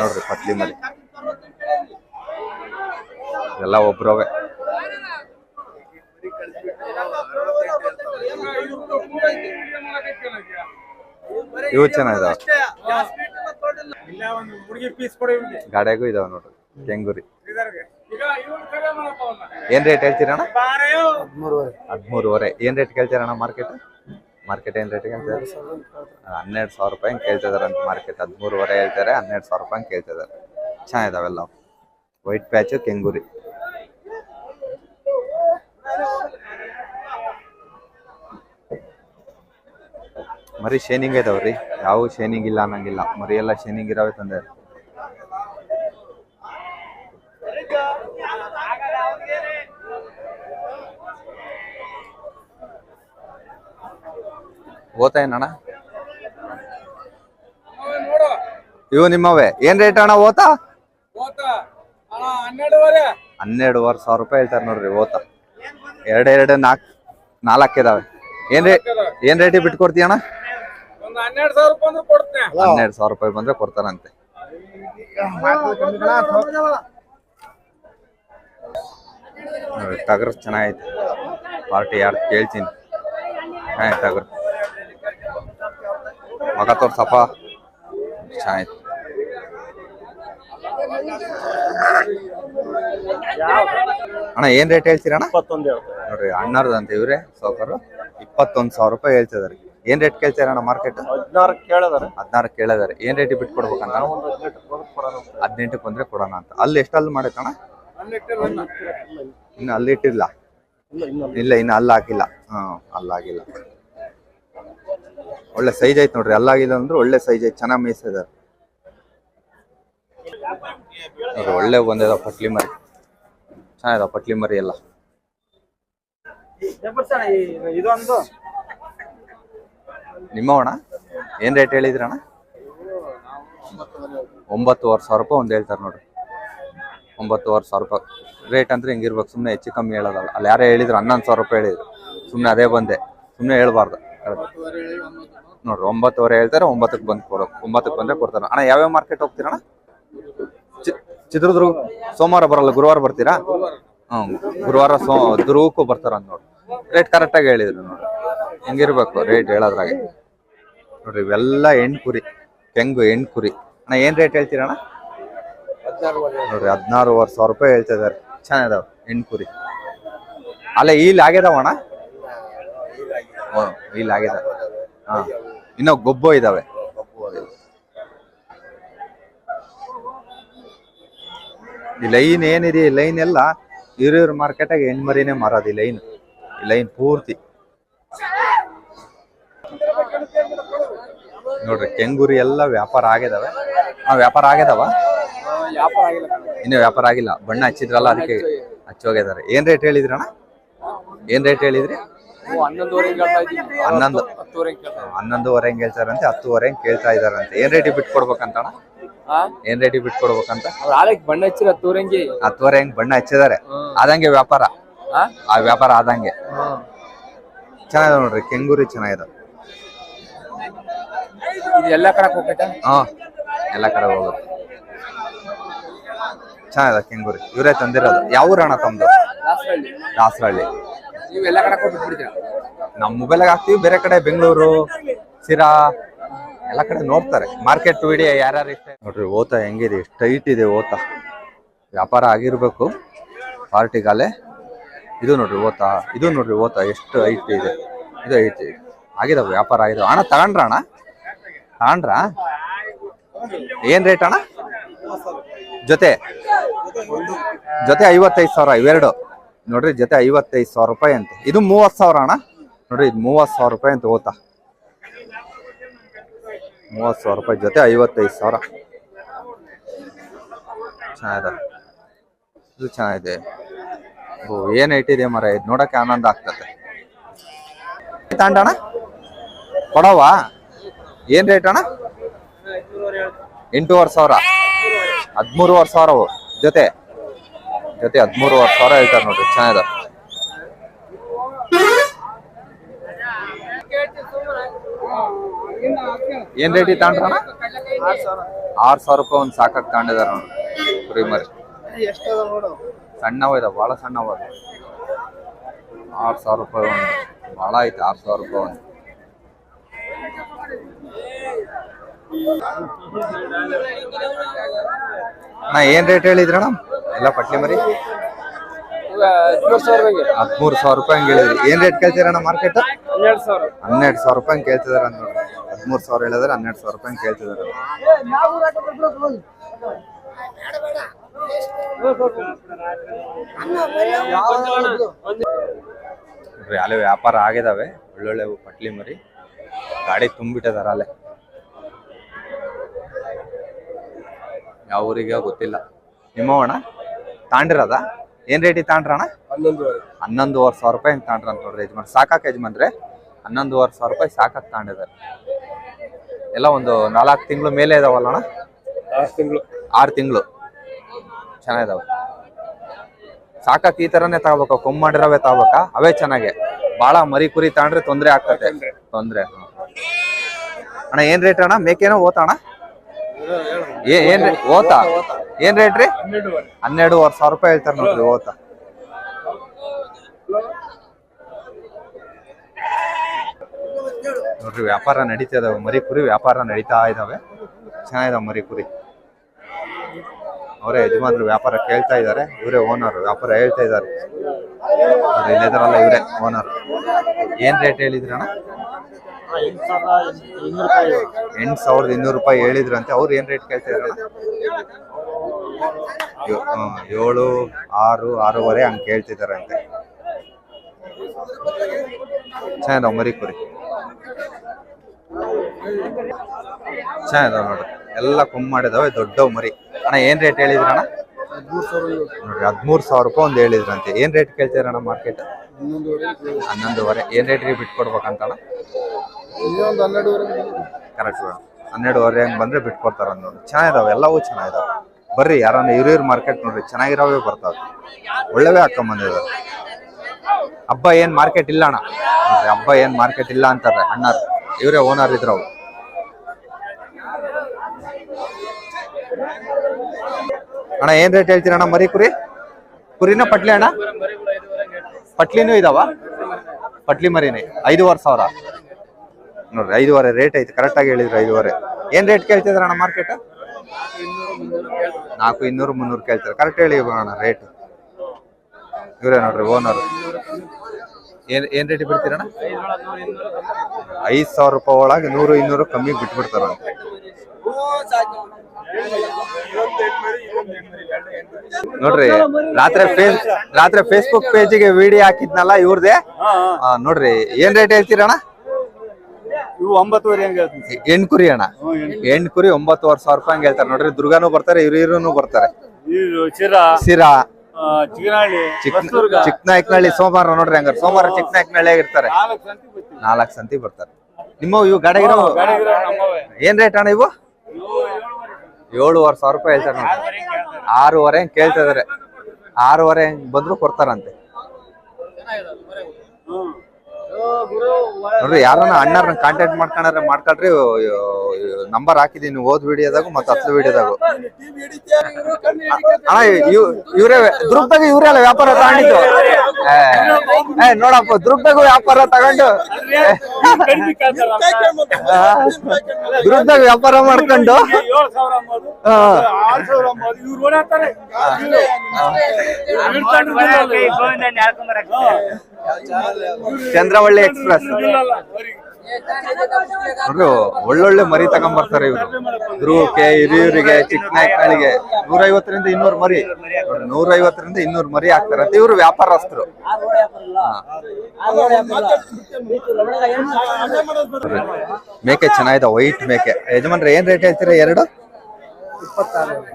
ನೋಡ್ರಿ ಪಟ್ಲಿ ಮರಿ ಎಲ್ಲ ಒಬ್ರವೆ. ಇವು ಚೆನ್ನಾಗಿದಾವ ಗಾಡಿಯಾಗೂ ಇದಾವ ನೋಡ್ರಿ ಕೆಂಗುರಿ. ಏನ್ ರೇಟ್ ಹೇಳ್ತೀರಣ್ಣ? ಹದಿಮೂರುವರೆ. ಏನ್ ರೇಟ್ ಕೇಳ್ತೀರಣ್ಣ ಮಾರ್ಕೆಟ್ ಮಾರ್ಕೆಟ್ ಏನ್ ರೇಟ್ ಕೇಳ್ತಾರೆ? ಹನ್ನೆರಡು ಸಾವಿರ ರೂಪಾಯಿ ಹಂಗೆ ಕೇಳ್ತಿದಾರೆ ಅಂತ ಮಾರ್ಕೆಟ್ ಹದಿಮೂರುವರೆ ಹೇಳ್ತಾರೆ ಹನ್ನೆರಡು ಸಾವಿರ ರೂಪಾಯಿ ಹಂಗೆ ಕೇಳ್ತಿದಾರೆ. ಚೆನ್ನಾಗಿದಾವೆಲ್ಲ ವೈಟ್ ಪ್ಯಾಚು ಕೆಂಗೂರಿ. ಮರಿ ಶೇನಿಂಗ್ ಇದಾವ್ರಿ ಯಾವ ಶೇನಿಂಗ್ ಇಲ್ಲ ಅನ್ನಂಗಿಲ್ಲ. ಮರಿ ಎಲ್ಲ ಶೇನಿಂಗ್ ಇರಾವೆ ತಂದೆ ಓತಾ ಏನಣ್ಣ ಇವು ನಿಮ್ಮವೇ. ಏನ್ ರೇಟ್ ಅಣ್ಣ ಓತಾ?
ಹನ್ನೆರಡುವರೆ
ಸಾವಿರ ರೂಪಾಯಿ ಹೇಳ್ತಾರೆ ನೋಡ್ರಿ ಓತ. ಎರಡು ಎರಡು, ನಾಲ್ಕು ನಾಲ್ಕು ಇದಾವೆ. ಏನ್ ರೇಟ್ ಏನ್ ರೇಟಿಗೆ ಬಿಟ್ಕೊಡ್ತೀಯ ಅಣ್ಣ?
ಒಂದು ಹನ್ನೆರಡು ಸಾವಿರ ರೂಪಾಯಿ ಅಂದ್ರೆ ಕೊಡ್ತೇನೆ.
ಹನ್ನೆರಡು ಸಾವಿರ ರೂಪಾಯಿ ಬಂದ್ರೆ ಕೊಡ್ತಾರಂತೆ. ಟಗರ್ ಚೆನ್ನಾಗೈತೆ. ಪಾರ್ಟಿ ಯಾರು ಕೇಳ್ತೀನಿ. ತಗ್ರ. ಟಗರ್ ಮಗ ತೋರ್ಸಪ್ಪ. ಚೆನ್ನಾಯ್ತು ಅಣ್ಣ ಏನ್ ರೇಟ್ ಹೇಳ್ತೀರಣ್ಣ?
ಇಪ್ಪತ್ತೊಂದು
ನೋಡ್ರಿ ಅಣ್ಣಾರ್ದು ಅಂತ ಇವ್ರೆ ಸಾವುಕಾರು ಇಪ್ಪತ್ತೊಂದು ಸಾವಿರ ರೂಪಾಯಿ ಹೇಳ್ತಿದಾರೆ. ಏನ್ ರೇಟ್ ಅಣ್ಣ ಮಾರ್ಕೆಟ್
ಹದಿನಾರು ಕೇಳಿದಾರೆ.
ಹದಿನಾರು ಕೇಳಿದಾರೆ. ಏನ್ ರೇಟ್ ಬಿಟ್ಟು ಕೊಡ್ಬೇಕಂತ. ಹದಿನೆಂಟಕ್ಕೆ ಬಂದ್ರೆ ಕೊಡೋಣ ಅಂತ. ಅಲ್ಲಿ ಎಷ್ಟಲ್ಲಿ ಮಾಡೈತಣ್ಣ ಇನ್ನು ಅಲ್ಲಿ ಇಟ್ಟಿಲ್ಲ.
ಇಲ್ಲ
ಇನ್ನು ಅಲ್ಲಿ ಹಾಕಿಲ್ಲ. ಹ್ಮ್ ಅಲ್ಲಾಗಿಲ್ಲ ಒಳ್ಳೆ ಸೈಜ್ ಐತ್ ನೋಡ್ರಿ. ಅಲ್ಲಾಗಿಲ್ಲ ಅಂದ್ರೆ ಒಳ್ಳೆ ಸೈಜ್ ಐತ್. ಚೆನ್ನಾಗಿ ಮೇಯಿಸಿದಾರೆ. ಒಳ್ಳೆ ಬಂದಿದಾವ ಪಟ್ಲಿ ಮರಿ. ಚೆನ್ನಾಗಿದಾವ ಪಟ್ಲಿ ಮರಿ ಎಲ್ಲ.
ಇದೊಂದು
ನಿಮ್ಮವಣ ಏನ್ ರೇಟ್ ಹೇಳಿದ್ರಣ್ಣ? ಒಂಬತ್ತುವರೆ ಸಾವಿರ ರೂಪಾಯಿ ಒಂದು ಹೇಳ್ತಾರೆ ನೋಡ್ರಿ. ಒಂಬತ್ತುವರೆ ಸಾವಿರ ರೂಪಾಯಿ. ರೇಟ್ ಅಂದ್ರೆ ಹಿಂಗಿರ್ಬೇಕು ಸುಮ್ಮನೆ ಹೆಚ್ಚು ಕಮ್ಮಿ ಹೇಳೋದಲ್ಲ. ಅಲ್ಲಿ ಯಾರೇ ಹೇಳಿದ್ರು ಹನ್ನೊಂದು ಸಾವಿರ ರೂಪಾಯಿ ಹೇಳಿದ್ರು. ಸುಮ್ಮನೆ ಅದೇ ಬಂದೆ. ಸುಮ್ಮನೆ ಹೇಳ್ಬಾರ್ದು. ನೋಡ್ರಿ, ಒಂಬತ್ತುವರೆ ಹೇಳ್ತಾರೆ, ಒಂಬತ್ತಕ್ಕೆ ಬಂದು ಕೊಡೋ ಒಂಬತ್ತಕ್ಕೆ ಬಂದ್ರೆ ಕೊಡ್ತಾರೆ. ಅಣ್ಣ, ಯಾವ್ಯಾವ ಮಾರ್ಕೆಟ್ ಹೋಗ್ತೀರಣ್ಣ? ಚಿತ್ರದುರ್ಗ ಸೋಮವಾರ ಬರಲ್ಲ, ಗುರುವಾರ ಬರ್ತೀರಾ? ಹ್ಮ್, ಗುರುವಾರ ಸೋ ದುರ್ಗಕ್ಕೂ ಬರ್ತಾರ ನೋಡಿ ರೇಟ್ ಕರೆಕ್ಟಾಗಿ ಹೇಳಿದ್ರು ನೋಡ್ರಿ. ಹೆಂಗಿರ್ಬೇಕು ರೇಟ್ ಹೇಳೋದ್ರಾಗ. ನೋಡ್ರಿ ಇವೆಲ್ಲ ಹೆಣ್ ಕುರಿ ತೆಂಗು ಹೆಣ್ ಕುರಿ ಅಣ್ಣ, ಏನ್ ರೇಟ್ ಹೇಳ್ತೀರಣ್ಣ? ನೋಡ್ರಿ ಹದಿನಾರುವರೆ ಸಾವಿರ ರೂಪಾಯಿ ಹೇಳ್ತಾ ಇದಾರೆ. ಚೆನ್ನಾಗಿದಾವೆ ಹೆಣ್ ಕುರಿ ಅಲ್ಲ ಇಲ್ಲಿ ಆಗ್ಯದವ ಅಣ್ಣ? ಹ್ಞೂ, ಇಲ್ಲಿ ಆಗ್ಯದ. ಹಾ, ಇನ್ನೂ ಗೊಬ್ಬು ಇದಾವೆ. ಈ ಲೈನ್ ಏನಿದೆ, ಈ ಲೈನ್ ಎಲ್ಲ ಹಿರಿಯೂರ್ ಮಾರ್ಕೆಟಾಗ ಹೆಣ್ಮರಿನೇ ಮಾರೋದು ಈ ಲೈನ್. ಈ ಲೈನ್ ಪೂರ್ತಿ. ನೋಡ್ರಿ ಕೆಂಗುರಿ ಎಲ್ಲ ವ್ಯಾಪಾರ ಆಗಿದಾವೆ. ಆ ವ್ಯಾಪಾರ ಆಗಿದಾವ?
ವ್ಯಾಪಾರ ಆಗಿಲ್ಲ
ಇನ್ನು ವ್ಯಾಪಾರ ಆಗಿಲ್ಲ. ಬಣ್ಣ ಹಚ್ಚಿದ್ರಲ್ಲ ಅದಕ್ಕೆ ಹಚ್ಚಿ ಹೋಗಿದಾರೆ ಏನ್ ರೇಟ್ ಹೇಳಿದ್ರಣ್ಣ ಏನ್ ರೇಟ್ ಹೇಳಿದ್ರಿ? ಹನ್ನೊಂದು. ಹನ್ನೊಂದುವರೆ ಹೆಂಗ್ ಹೇಳ್ತಾರಂತೆ ಹತ್ತುವರೆ ಹೆಂಗ್ ಕೇಳ್ತಾ ಇದಾರಂತೆ ಏನ್ ರೇಟಿಗೆ ಬಿಟ್ಟು ಕೊಡ್ಬೇಕಂತಣ್ಣ
ಹಾ
ಏನ್ ರೇಟಿಗೆ ಬಿಟ್ಟು ಕೊಡ್ಬೇಕಂತ
ಬಣ್ಣ ಹಚ್ಚಿರ ಹತ್ತುವರೆ
ಹತ್ತುವರೆ ಹೆಂಗ್ ಬಣ್ಣ ಹಚ್ಚಿದಾರೆ. ಆದಂಗೆ ವ್ಯಾಪಾರ. ಆ? ವ್ಯಾಪಾರ ಆದಂಗೆ. ಚೆನ್ನಾಗಿದೆ ನೋಡ್ರಿ ಕೆಂಗೂರಿ ಚೆನ್ನಾಗಿದೆ.
ಇದು ಎಲ್ಲ ಕಡೆ
ಹಾ ಎಲ್ಲ ಕಡೆ ಹೋಗುತ್ತೆ. ಚೆನ್ನಾಗಿದೆ ಕೆಂಗೂರಿ ಇವರೇ ತಂದಿರೋದು. ಯಾವ ಊರಣ್ಣ ತಮ್ದು?
ದಾಸರಳ್ಳಿ
ದಾಸರಹಳ್ಳಿ.
ನೀವು ಎಲ್ಲ ಕಡೆ ಹೋಗ್ಬಿಡ್ತೀರಾ
ನಮ್ಮ ಮೊಬೈಲಾಗ ಹಾಕ್ತಿವಿ ಬೇರೆ ಕಡೆ ಬೆಂಗಳೂರು ಸಿರಾ ಎಲ್ಲ ಕಡೆ ನೋಡ್ತಾರೆ. ಮಾರ್ಕೆಟ್ ವಿಡಿಯೋ ಯಾರ್ಯಾರು ಇಷ್ಟ ನೋಡ್ರಿ ಓತ ಹೆಂಗಿದೆ ಎಷ್ಟು ಟೈಟ್ ಇದೆ ಓತ. ವ್ಯಾಪಾರ ಆಗಿರ್ಬೇಕು ಪಾರ್ಟಿಗಾಲೆ ಇದು ನೋಡ್ರಿ ಓತ, ಇದು ನೋಡ್ರಿ ಓತ, ಎಷ್ಟು ಹೈಟ್ ಇದೆ. ಇದು ಐತಿ. ಆಗಿದಾವ ವ್ಯಾಪಾರ ಆಗಿದಾವ ಅಣ್ಣ ತಗೊಂಡ್ರ ಅಣ್ಣ? ತಗೊಂಡ್ರ? ಏನ್ ರೇಟ್ ಅಣ್ಣ? ಜೊತೆ? ಜೊತೆ ಐವತ್ತೈದು ಸಾವಿರ, ಇವೆರಡು. ನೋಡ್ರಿ, ಜೊತೆ ಐವತ್ತೈದು ಸಾವಿರ ರೂಪಾಯಿ ಅಂತ. ಇದು ಮೂವತ್ತು ಸಾವಿರ ಅಣ್ಣ. ನೋಡ್ರಿ, ಇದು ಮೂವತ್ತು ಸಾವಿರ ರೂಪಾಯಿ ಅಂತ ಓತಾ. ಮೂವತ್ತು ಸಾವಿರ ರೂಪಾಯಿ, ಜೊತೆ ಐವತ್ತೈದು ಸಾವಿರ. ಚೆನ್ನಾಗಿದೆ. ಇದು ಚೆನ್ನಾಗಿದೆ. ಏನ್ ಇಟ್ಟಿದೆ ಮರ ಇದು ನೋಡಕ್ಕೆ ಆನಂದ ಆಗ್ತದೆ. ತಾಂಡಣ ಕೊಡವಾ? ಏನ್ ರೇಟ್ ಅಣ್ಣ? ಎಂಟೂವರೆ ಸಾವಿರ. ಹದಿಮೂರುವರೆ ಸಾವಿರ ಜೊತೆ. ಜೊತೆ ಹದಿಮೂರುವರೆ ಸಾವಿರ ಹೇಳ್ತಾರೆ ನೋಡ್ರಿ, ಚೆನ್ನಾಗಿದೆ. ಏನ್ ರೇಟ್ ತಾಂಡ್ರಣ ಆರ್ ಸಾವಿರ. ರೂಪಾಯಿ ಒಂದ್ ಸಾಕಾಗಿ ತಗೊಂಡಿದಾರ ನೋಡ್ರಿ ಮರಿ ಸಣ್ಣವ ಇದಾವ ಭಾಳ ಸಣ್ಣವ ಅದು ಆರ್ ಸಾವಿರ ರೂಪಾಯಿ ಒಂದು. ಭಾಳ ಐತೆ, ಆರು ಸಾವಿರ ರೂಪಾಯಿ ಒಂದು. ಅಣ್ಣ, ಏನು ರೇಟ್ ಹೇಳಿದ್ರಣ್ಣ ಎಲ್ಲ ಪಟ್ಲಿ ಮರಿ?
ಹದಿಮೂರು ಸಾವಿರ
ರೂಪಾಯಿ ಹಂಗೆ ಹೇಳಿದ್ರಿ. ಏನ್ ರೇಟ್ ಕೇಳ್ತೀರಣ್ಣ ಮಾರ್ಕೆಟ್?
ಹನ್ನೆರಡು ಸಾವಿರ
ರೂಪಾಯಿ ಹಂಗೆ ಕೇಳ್ತಿದಾರೆ ನೋಡಿ ಹದಿಮೂರು ಸಾವಿರ ಹೇಳಿದ್ರೆ ಹನ್ನೆರಡು ಸಾವಿರ ರೂಪಾಯಿ ಹಂಗೆ ಕೇಳ್ತಿದಾರೆ ನೋಡ್ರಿ ಅಲ್ಲೇ ವ್ಯಾಪಾರ ಆಗಿದಾವೆ. ಒಳ್ಳೊಳ್ಳೆ ಪಟ್ಲಿ ಮರಿ. ಗಾಡಿ ತುಂಬಿಟ್ಟಿದಾರ ಅಲ್ಲೇ ಯಾವ ಊರಿಗೆ ಗೊತ್ತಿಲ್ಲ. ನಿಮ್ಮವಣ ತಾಂಡಿರದ? ಏನ್ ರೇಟಿಗೆ ತಾಂಡ್ರಣ
ಹನ್ನೊಂದುವರೆ.
ಹನ್ನೊಂದುವರೆ ಸಾವಿರ ರೂಪಾಯಿ ಹಿಂಗೆ ತಾಂಡ್ರ ಅಂತ ನೋಡ್ರಿ ಯಜಮಾನ್ ಸಾಕಾಕ ಯಜಮಾನ್ರೆ? ಹನ್ನೊಂದುವರೆ ಸಾವಿರ ರೂಪಾಯಿ ಸಾಕಾಕ್ ತಾಂಡಿದಾರೆ. ಎಲ್ಲ ಒಂದು ನಾಲ್ಕು ತಿಂಗಳು ಮೇಲೆ ಇದಾವಲ್ಲ ಅಣ್ಣ?
ಆರು ತಿಂಗಳು.
ಆರು ತಿಂಗಳು. ಚೆನ್ನಾಗಿದಾವೆ. ಸಾಕಕ್ಕೆ ಈ ತರನೇ ತಗೋಬೇಕ ಮಾಡಿರೋವೇ ತಗೋಬೇಕಾ ಅವೇ ಚೆನ್ನಾಗೆ. ಬಹಳ ಮರಿ ಕುರಿ ತಗೊಂಡ್ರೆ ತೊಂದ್ರೆ ಆಗ್ತದೆ. ತೊಂದರೆ. ಅಣ್ಣ, ಏನ್ ರೇಟ್ ಅಣ್ಣ? ಮೇಕೆನೋ ಓತಾಣ ಏನ್ ಓತ? ಏನ್ ರೇಟ್ ರೀ?
ಹನ್ನೆರಡುವರೆ
ಸಾವಿರ ರೂಪಾಯಿ ಹೇಳ್ತಾರೆ ನೋಡ್ರಿ, ಓತ. ನೋಡ್ರಿ, ವ್ಯಾಪಾರ ನಡೀತಾ ಇದಾವೆ. ಮರಿ ಕುರಿ ವ್ಯಾಪಾರ ನಡೀತಾ ಇದಾವೆ. ಚೆನ್ನಾಗಿದಾವೆ ಮರಿ ಕುರಿ. ಅವರೇ ಯಜಮಾನ್ರು ವ್ಯಾಪಾರ ಕೇಳ್ತಾ ಇದ್ದಾರೆ. ಇವರೇ ಓನರ್ ವ್ಯಾಪಾರ ಹೇಳ್ತಾ ಇದ್ದಾರೆ. ಇಲ್ಲದಾರಲ್ಲ ಇವರೇ ಓನರ್ ಏನ್ ರೇಟ್ ಹೇಳಿದ್ರಣ್ಣ? ಎಂಟು ಸಾವಿರದ ಇನ್ನೂರು ರೂಪಾಯಿ ಹೇಳಿದ್ರಂತೆ. ಅವ್ರು ಏನ್ ರೇಟ್ ಕೇಳ್ತಾ ಹ್ಮ್, ಏಳು ಆರು ಆರೂವರೆ ಹಂಗ್ ಕೇಳ್ತಿದಾರಂತೆ ಚೆನ್ನಾಗಿದಾವ ಮರಿ ಕುರಿ ಚೆನ್ನಾಗಿದಾವ ನೋಡ್ರಿ. ಎಲ್ಲ ಕೊಮ್ಮ ಮಾಡಿದಾವೆ, ದೊಡ್ಡವ್ ಮರಿ. ಅಣ್ಣ, ಏನ್ ರೇಟ್ ಹೇಳಿದ್ರಣ್ಣ? ನೋಡ್ರಿ, ಹದಿಮೂರು ಸಾವಿರ ರೂಪಾಯಿ ಒಂದು ಹೇಳಿದ್ರಂತೆ. ಏನ್ ರೇಟ್ ಕೇಳ್ತೀರಣ್ಣ ಮಾರ್ಕೆಟ್ ಹನ್ನೊಂದುವರೆ. ಏನ್ ರೇಟ್ ಬಿಟ್ಕೊಡ್ಬೇಕಂತಣ್ಣ? ಕರೆಕ್ಟ್ ಹನ್ನೆರಡುವರೆ ಹಂಗ್ ಬಂದ್ರೆ ಬಿಟ್ಕೊಡ್ತಾರ ನೋಡಿ ಚೆನ್ನಾಗಿದಾವೆ, ಎಲ್ಲವೂ ಚೆನ್ನಾಗಿದಾವೆ. ಬರ್ರಿ ಯಾರನ್ನ ಹಿರಿಯರ್ ಮಾರ್ಕೆಟ್ ನೋಡ್ರಿ, ಚೆನ್ನಾಗಿರೋವೇ ಬರ್ತಾವೆ. ಒಳ್ಳೆವೇ ಹಾಕೊಂಡ್ ಬಂದಿದಾವೆ ಹಬ್ಬ ಏನ್ ಮಾರ್ಕೆಟ್ ಇಲ್ಲ ಅಣ್ಣ ಹಬ್ಬ ಏನ್ ಮಾರ್ಕೆಟ್ ಇಲ್ಲ ಅಂತಾರೆ ಅಣ್ಣ ಇವರೇ ಓನರ್ ಇದ್ರು ಅಣ್ಣ, ಏನ್ ರೇಟ್ ಹೇಳ್ತೀರಣ್ಣ ಮರಿ, ಕುರಿ? ಕುರಿನ ಪಟ್ಲಿ ಅಣ್ಣ? ಪಟ್ಲಿನೂ ಇದಾವ? ಪಟ್ಲಿ ಮರಿನೇ. ಐದೂವರೆ ಸಾವಿರ. ನೋಡ್ರಿ, ಐದುವರೆ ರೇಟ್ ಐತಿ. ಕರೆಕ್ಟ್ ಆಗಿ ಹೇಳಿದ್ರು, ಐದುವರೆ. ಏನ್ ರೇಟ್ ಕೇಳ್ತಿದ್ರಣ್ಣ ಮಾರ್ಕೆಟ್ ನಾಲ್ಕು ಇನ್ನೂರು, ಮುನ್ನೂರು ಕೇಳ್ತಾರೆ. ಕರೆಕ್ಟ್ ಹೇಳಿ ಅಣ್ಣ ರೇಟ್ ಇವರೇ ನೋಡ್ರಿ ಓನರ್ ಏನ್ ಏನ್ ರೇಟ್ ಬಿಡ್ತೀರಣ್ಣ? ಐದ್ ಸಾವಿರ ರೂಪಾಯಿ ಒಳಗೆ ನೂರು, ಇನ್ನೂರು ಕಮ್ಮಿ ಬಿಟ್ಬಿಡ್ತಾರ ನೋಡ್ರಿ ರಾತ್ರಿ ಫೇಸ್ ರಾತ್ರಿ ಫೇಸ್ಬುಕ್ ಪೇಜಿಗೆ ವಿಡಿಯೋ ಹಾಕಿದ್ನಲ್ಲ ಇವ್ರದೇ? ನೋಡ್ರಿ ಏನ್ ರೇಟ್ ಹೇಳ್ತೀರಣ್ಣ?
ಇವು ಒಂಬತ್ತುವರೆ ಹಂಗೆ ಹೇಳ್ತೀನಿ
ಹೆಣ್ ಕುರಿ ಅಣ್ಣ. ಎಂಟು ಕುರಿ. ಒಂಬತ್ತುವರೆ ಸಾವಿರ ರೂಪಾಯಿ ಹಂಗ್ ಹೇಳ್ತಾರೆ. ನೋಡ್ರಿ ದುರ್ಗಾನು ಬರ್ತಾರೆ ಹಿರಿಯರು ಬರ್ತಾರೆ. ಸಿರಾ ಚಿಕ್ಕನಾಯಕನಹಳ್ಳಿ ಸೋಮವಾರ ನೋಡ್ರಿ ಹಂಗಾರೆ. ಸೋಮವಾರ ಚಿಕ್ಕನಾಯಕನಹಳ್ಳಿ ಇರ್ತಾರೆ
ನಾಲ್ಕು ಸಂತಿ
ಬರ್ತಾರೆ. ನಿಮ್ಮ ಇವು ಗಾಡಿಗಿರೋ ಏನ್ ರೇಟ್ ಅಣ್ಣ ಇವು ಏಳುವರೆ ಸಾವಿರ ರೂಪಾಯಿ ಹೇಳ್ತಾರೆ ನೋಡಿ. ಆರೂವರೆ ಹೆಂಗೆ ಕೇಳ್ತಾ ಇದಾರೆ. ಆರೂವರೆ ಹೆಂಗೆ ಬಂದ್ರು ಕೊಡ್ತಾರಂತೆ. ನೋಡ್ರಿ ಯಾರನ್ನ ಅಣ್ಣಾರನ್ನ ಕಾಂಟ್ಯಾಕ್ಟ್ ಮಾಡ್ಕೊಂಡ್ರೆ ಮಾಡ್ಕೊಳ್ರಿ ನಂಬರ್ ಹಾಕಿದೀನಿ ಓದ್ ವಿಡಿಯೋದಾಗು ಮತ್ತೆ ಹತ್ತು ವಿಡಿಯೋದಾಗು ಅಣ್ಣ ಇವ್ ಇವ್ರೇ ದುರ್ಗದಾಗ ಇವ್ರೇ ಅಲ್ಲ ವ್ಯಾಪಾರ ತಗೊಂಡಿದ್ದು ನೋಡಪ್ಪ ದುರ್ಗದಾಗ ವ್ಯಾಪಾರ ತಗೊಂಡು ದುರ್ಗದಾಗ ವ್ಯಾಪಾರ ಮಾಡ್ಕೊಂಡು ಚಂದ್ರವಳ್ಳಿ ಎಕ್ಸ್ಪ್ರೆಸ್. ಅವರು ಒಳ್ಳೊಳ್ಳೆ ಮರಿ ತಗೊಂಬರ್ತಾರೆ ಇವರು. ಧ್ರುವಕ್ಕೆ, ಹಿರಿಯೂರಿಗೆ ಚಿಕ್ಕನಾಯ್ಕಳಿಗೆ ನೂರೈವತ್ತರಿಂದ ಇನ್ನೂರು ಮರಿ. ನೂರೈವತ್ತರಿಂದ ಇನ್ನೂರು ಮರಿ ಹಾಕ್ತಾರಂತೆ ಇವರು ವ್ಯಾಪಾರಸ್ಥರು. ಮೇಕೆ ಚೆನ್ನಾಗಿದೆ, ವೈಟ್ ಮೇಕೆ. ಯಜಮಾನ್ರೆ, ಏನ್ ರೇಟ್ ಹೇಳ್ತೀರಾ ಎರಡು?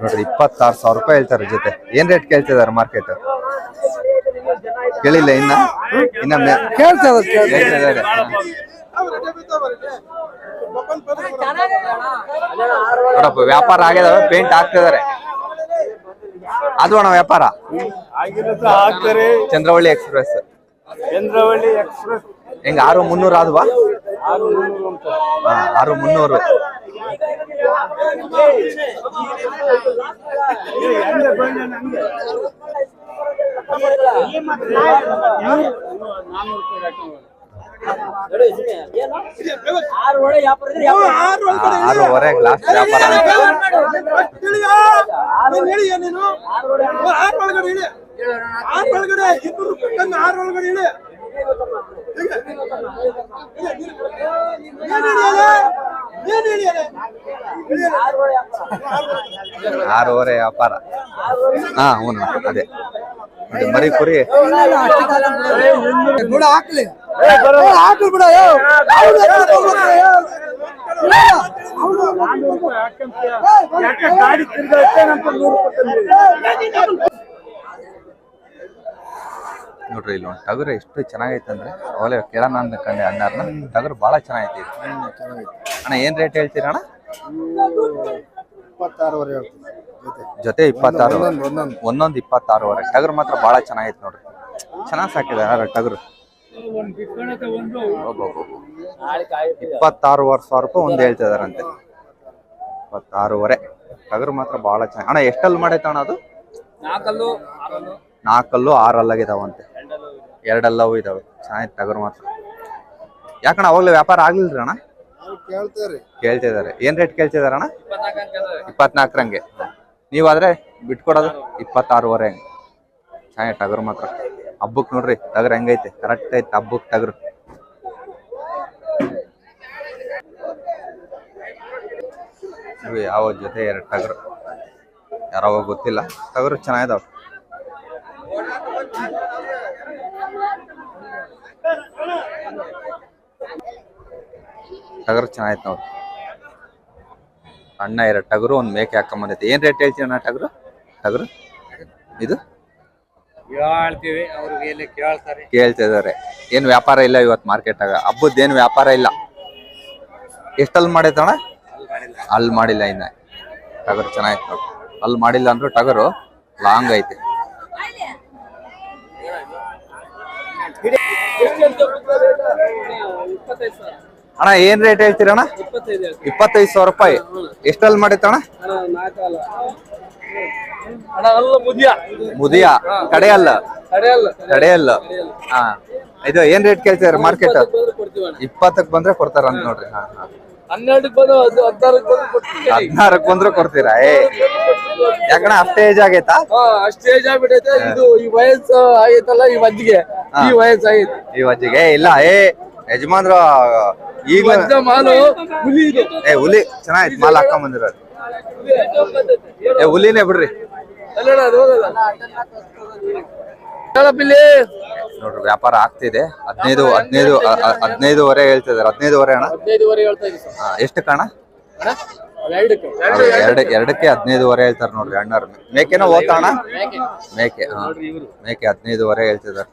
ನೋಡ್ರಿ, ಇಪ್ಪತ್ತಾರು ಸಾವಿರ ರೂಪಾಯಿ ಹೇಳ್ತಾರೆ ಜೊತೆ. ಏನ್ ರೇಟ್ ಕೇಳ್ತಿದಾರೆ ಮಾರ್ಕೆಟ್? ಕೇಳಿಲ್ಲ ಇನ್ನ ಇನ್ನ ಇದಾರೆ. ನೋಡಪ್ಪ ವ್ಯಾಪಾರ ಆಗಿದಾವೆ ಪೇಂಟ್ ಹಾಕ್ತಿದಾರೆ ಅದು ಅಣ್ಣ ವ್ಯಾಪಾರ
ಆಗಿರುತ್ತೆ ಹಾಕ್ತಾರೆ
ಚಂದ್ರವಳ್ಳಿ ಎಕ್ಸ್ಪ್ರೆಸ್
ಚಂದ್ರವಳ್ಳಿ ಎಕ್ಸ್ಪ್ರೆಸ್
ಹೆಂಗ ಆರು ಮುನ್ನೂರು ಆದ್ವಾ
ಆರು ನೂರು ಅಂತ
ಹಾ, ನೀನು ಮುನ್ನೂರು
ಇಬ್ಬರು ರೂಪಾಯಿ
ಆರೂವರೆ ಗ್ಲಾಸ್ ವ್ಯಾಪಾರ ಆರೂವರೆ ವ್ಯಾಪಾರ. ಹಾ ಹ್ಞೂ ಅದೇ. ಮರಿ ಕುರಿ.
ಯಾಕೆ ಗಾಡಿ ತಿರ್ಗತ್ತೆ ಅಂತ ನೂರು ರೂಪಾಯಿ
ನೋಡ್ರಿ ಇಲ್ಲಿ ಒಂದು ಟಗರು ಎಷ್ಟು ಚೆನ್ನಾಗೈತೆ ಅಂದ್ರೆ ಅವಲೇ ಕೇಳೋಣ ಅಂದ್ಕೊಂಡೆ ಅಣ್ಣಾರ್ನ ಟಗರು ಭಾಳ ಚೆನ್ನಾಗೈತೆ ಅಣ್ಣ ಏನ್ ರೇಟ್ ಹೇಳ್ತೀರ ಅಣ್ಣ
ಇಪ್ಪತ್ತಾರುವರೆ ಹೇಳ್ತೀನಿ. ಜೊತೆ
ಜೊತೆ ಇಪ್ಪತ್ತಾರು
ಒಂದೊಂದು
ಇಪ್ಪತ್ತಾರುವರೆ. ಟಗರು ಮಾತ್ರ ಭಾಳ ಚೆನ್ನಾಗೈತೆ ನೋಡ್ರಿ. ಚೆನ್ನಾಗಿ ಸಾಕಿದ್ದಾರೆ ಟಗರು? ಇಪ್ಪತ್ತಾರುವರೆ ಸಾವಿರ ರೂಪಾಯಿ ಒಂದು ಹೇಳ್ತಾ ಇದಾರಂತೆ ಇಪ್ಪತ್ತಾರೂವರೆ. ಟಗರು ಮಾತ್ರ ಬಹಳ ಚೆನ್ನಾಗಿ. ಅಣ್ಣ ಎಷ್ಟಲ್ಲಿ ಮಾಡೈತೆ ಅಣ್ಣ ಅದು?
ನಾಲ್ಕಲ್ಲೂ ಆರಲ್ಲು.
ನಾಲ್ಕಲ್ಲು ಆರಲ್ಲಾಗಿದಾವಂತೆ ಎರಡೆಲ್ಲವೂ ಇದಾವೆ. ಚೆನ್ನಾಗಿ ಟಗರು ಮಾತ್ರ. ಯಾಕಣ್ಣ ಅವಾಗಲೇ ವ್ಯಾಪಾರ ಆಗ್ಲಿಲ್ರಿ ಅಣ್ಣ? ಕೇಳ್ತಿದಾರೆ. ಏನ್ ರೇಟ್ ಕೇಳ್ತಿದಾರಣ್ಣ ಇಪ್ಪತ್ನಾಲ್ಕರಂಗೆ. ನೀವಾದ್ರೆ ಬಿಟ್ಕೊಡೋದು ಇಪ್ಪತ್ತಾರೂವರೆ. ಹಂಗೆ ಚೆನ್ನಾಗಿ ಟಗರು ಮಾತ್ರ. ಹಬ್ಬಕ್ ನೋಡ್ರಿ, ಟಗರು ಹೆಂಗೈತೆ? ಕರೆಕ್ಟ್ ಐತೆ, ಹಬ್ಬಕ್ ಟಗರು. ಯಾವ ಜೊತೆ ಎರಡು ಟಗರು? ಯಾರಾವ ಗೊತ್ತಿಲ್ಲ. ಟಗರು ಚೆನ್ನಾಗಿದಾವ. ಟಗರು ಚೆನ್ನಾಗಿತ್ತು ನೋಡಿ ಅಣ್ಣ ಎರಡು ಟಗರು ಒಂದು ಮೇಕೆ ಹಾಕೊಂಬಂದೈತೆ ಏನ್ ರೇಟ್ ಹೇಳ್ತೀವಿ ಅಣ್ಣ ಟಗರು? ಟಗರು? ಇದು?
ಹೇಳ್ತೀವಿ ಅವ್ರಿಗೆ ಕೇಳ್ತಾರೆ.
ಕೇಳ್ತಿದಾರೆ ಏನು ವ್ಯಾಪಾರ ಇಲ್ಲ ಇವತ್ತು ಮಾರ್ಕೆಟ್ ಆಗ. ಹಬ್ಬದ ಏನು ವ್ಯಾಪಾರ ಇಲ್ಲ. ಎಷ್ಟಲ್ಲಿ ಮಾಡೈತಣ್ಣ ಅಲ್ಲಿ ಮಾಡಿಲ್ಲ ಇನ್ನ. ಟಗರು ಚೆನ್ನಾಗಿತ್ತು ನೋಡಿ. ಅಲ್ಲಿ ಮಾಡಿಲ್ಲ ಅಂದ್ರೂ ಟಗರು ಲಾಂಗ್ ಐತೆ.
ಇಪ್ಪತ್ತೈದು ಸಾವಿರ.
ಅಣ್ಣ ಏನ್ ರೇಟ್ ಹೇಳ್ತೀರಣ್ಣ
ಇಪ್ಪತ್ತೈದು ಹೇಳ್ತೀನಿ.
ಇಪ್ಪತ್ತೈದು ಸಾವಿರ ರೂಪಾಯಿ. ಎಷ್ಟಲ್ಲಿ ಮಾಡೈತಣ್ಣ
ಅಣ್ಣ? ಅಣ್ಣ ಮುದ್ಯ.
ಮುದಿಯ. ಕಡೆ ಅಲ್ಲ
ಕಡೆ ಅಲ್ಲ
ಕಡೆ ಅಲ್ಲ ಹಾ. ಇದು ಏನ್ ರೇಟ್ ಕೇಳ್ತಾರ ಮಾರ್ಕೆಟ್
ಅಣ್ಣ.
ಇಪ್ಪತ್ತಕ್ ಬಂದ್ರೆ ಕೊಡ್ತಾರ ಅಂತ ನೋಡ್ರಿ. ಹಾ ಹಾ. ಹದಿನಾರಕ್ ಬಂದ್ರೆ ಕೊಡ್ತೀರಾ? ಏ. ಯಾಕಣ್ಣ ಅಷ್ಟೇ ಏಜ್ ಆಗೈತಾ?
ಅಷ್ಟೇ ಏಜ್ ಆಗ್ಬಿಟ್ಟೈತೆ ಇದು ಈ ವಯಸ್ಸು ಆಗೈತಲ್ಲ ಈ ಮಜ್ಜಿಗೆ. ಈ ವಯಸ್ಸು ಆಗೈತೆ.
ಈ ವಜ್ಜಿಗೆ ಇಲ್ಲ ಏ. ಯಜಮಾನ್ರ
ಈಗ
ಏ ಹುಲಿ ಚೆನ್ನಾಗಿತ್ತು ಮಾಲ್ ಹಾಕೊಂಡ್ ಬಂದಿರೋದು. ಏ ಹುಲಿನೇ ಬಿಡ್ರಿ. ನೋಡ್ರಿ ವ್ಯಾಪಾರ ಆಗ್ತಿದೆ. ಹದಿನೈದು ಹದಿನೈದು ಹದಿನೈದುವರೆ ಹೇಳ್ತಿದಾರೆ. ಹದಿನೈದುವರೆ ಅಣ್ಣ?
ಹದಿನೈದುವರೆ ಹೇಳ್ತಾ
ಹಾ, ಎಷ್ಟು ಕಣ
ಎರಡಕ್ಕೆ.
ಎರಡು ಎರಡಕ್ಕೆ ಹದಿನೈದುವರೆ ಹೇಳ್ತಾರೆ ನೋಡ್ರಿ ಅಣ್ಣವ್ರು. ಮೇಕೆನ ಓದ್ತಾ ಅಣ್ಣ? ಮೇಕೆ. ಹಾ. ಮೇಕೆ ಹದಿನೈದುವರೆ ಹೇಳ್ತಿದಾರೆ.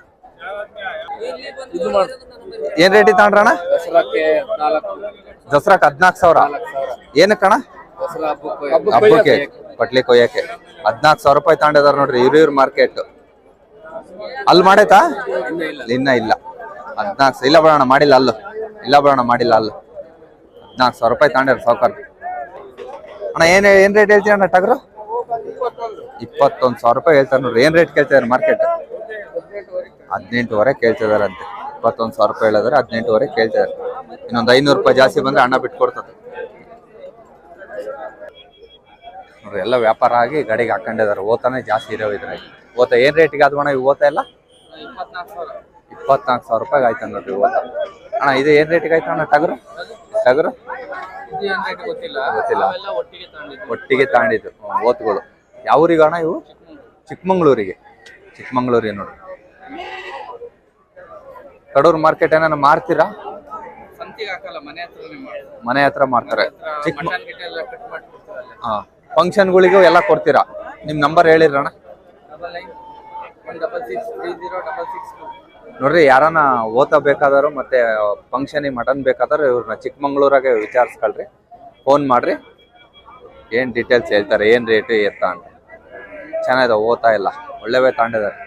ಏನ್ ರೇಟ್
ತಗೊಂಡ್ರಣ
ದಸರಾಕ್ ಹದ್ನಾಕ್ ಸಾವಿರ. ಏನಕ್ಕಣ
ಹಬ್ಬಕ್ಕೆ
ಪಟ್ಲಿ ಕೊಯ್ಯಕ್ಕೆ. ಹದ್ನಾಕ್ ಸಾವಿರ ರೂಪಾಯಿ ತಗೊಂಡಿದಾರ ನೋಡ್ರಿ ಇವ್ರ ಇವ್ರ ಮಾರ್ಕೆಟ್ ಅಲ್ಲಿ ಮಾಡೈತಾ? ಇನ್ನ ಇಲ್ಲ. ಹದ್ನಾಕ್ ಇಲ್ಲ. ಬಿಡೋಣ ಮಾಡಿಲ್ಲ ಅಲ್ಲು. ಇಲ್ಲ ಬಿಡೋಣ ಮಾಡಿಲ್ಲ ಅಲ್ಲು. ಹದ್ನಾಕ್ ಸಾವಿರ ರೂಪಾಯಿ ತಗೊಂಡಿರ ಸೌಕರ್ ಅಣ್ಣ ಏನ್ ಏನ್ ರೇಟ್ ಹೇಳ್ತೀರ ಅಣ್ಣ ಟಗರು? ಇಪ್ಪತ್ತೊಂದು ಸಾವಿರ ರೂಪಾಯಿ ಹೇಳ್ತಾರೆ ನೋಡ್ರಿ. ಏನ್ ರೇಟ್ ಕೇಳ್ತಿದಾರೆ ಮಾರ್ಕೆಟ್ ಹದಿನೆಂಟುವರೆ ಕೇಳ್ತಿದಾರಂತೆ. ಇಪ್ಪತ್ತೊಂದು ಸಾವಿರ ರೂಪಾಯಿ ಹೇಳಿದ್ರೆ ಹದಿನೆಂಟುವರೆ ಕೇಳ್ತಿದಾರೆ. ಇನ್ನೊಂದು ಐನೂರು ರೂಪಾಯಿ ಜಾಸ್ತಿ ಬಂದ್ರೆ ಅಣ್ಣ ಬಿಟ್ಕೊಡ್ತದೆ ನೋಡ್ರಿ, ಎಲ್ಲ ವ್ಯಾಪಾರ ಆಗಿ ಗಾಡಿಗೆ ಹಾಕೊಂಡಿದಾರೆ ಓತಾನೆ ಜಾಸ್ತಿ ಇರೋ ಇದ್ರಾಗ ಓತ ಏನ್ ರೇಟಿಗೆ ಆದ್ವಣ ಇವು ಓತ ಎಲ್ಲ?
ಇಪ್ಪತ್ನಾಲ್ಕು ಸಾವಿರ
ರೂಪಾಯಿಗೆ ಆಯ್ತು ನೋಡ್ರಿ ಓತ. ಅಣ್ಣ, ಇದು ಏನ್ ರೇಟಿಗೆ ಆಯ್ತು ಅಣ್ಣ, ಟಗರು? ಟಗರು?
ಗೊತ್ತಿಲ್ಲ. ಒಟ್ಟಿಗೆ
ತಾಂಡಿದ್ದು ಓತ್ಗಳು. ಯಾವ ಊರಿಗೆ ಅಣ್ಣ ಇವು? ಚಿಕ್ಕಮಂಗ್ಳೂರಿಗೆ. ಚಿಕ್ಕಮಂಗ್ಳೂರಿಗೆ ನೋಡ್ರಿ. ಕಡೂರು ಮಾರ್ಕೆಟ್ ಏನಾನ ಮಾರ್ತೀರಾ?
ಮನೆ
ಹತ್ರ ಮಾಡ್ತಾರೆ ಚಿಕ್ಕ
ಮಾಡ್ಕೊಡ್ತೀವಲ್ಲ.
ಹಾ ಫಂಕ್ಷನ್ಗಳಿಗೂ ಎಲ್ಲ ಕೊಡ್ತೀರಾ? ನಿಮ್ ನಂಬರ್ ಹೇಳಿರಣ್ಣ. ನೋಡ್ರಿ ಯಾರನ್ನ ಓತ ಬೇಕಾದರು ಮತ್ತೆ ಫಂಕ್ಷನಿಗೆ ಮಟನ್ ಬೇಕಾದರೂ ಇವ್ರನ್ನ ಚಿಕ್ಕಮಂಗ್ಳೂರಾಗೆ ವಿಚಾರಿಸ್ಕೊಳ್ರಿ. ಫೋನ್ ಮಾಡ್ರಿ. ಏನ್ ಡೀಟೇಲ್ಸ್ ಹೇಳ್ತಾರೆ ಏನ್ ರೇಟ್ ಎತ್ತ ಅಂತ. ಚೆನ್ನಾಗಿದೆ ಓತಾ ಇಲ್ಲ ಒಳ್ಳೆವೇ ತಗೊಂಡಿದ್ದಾರೆ.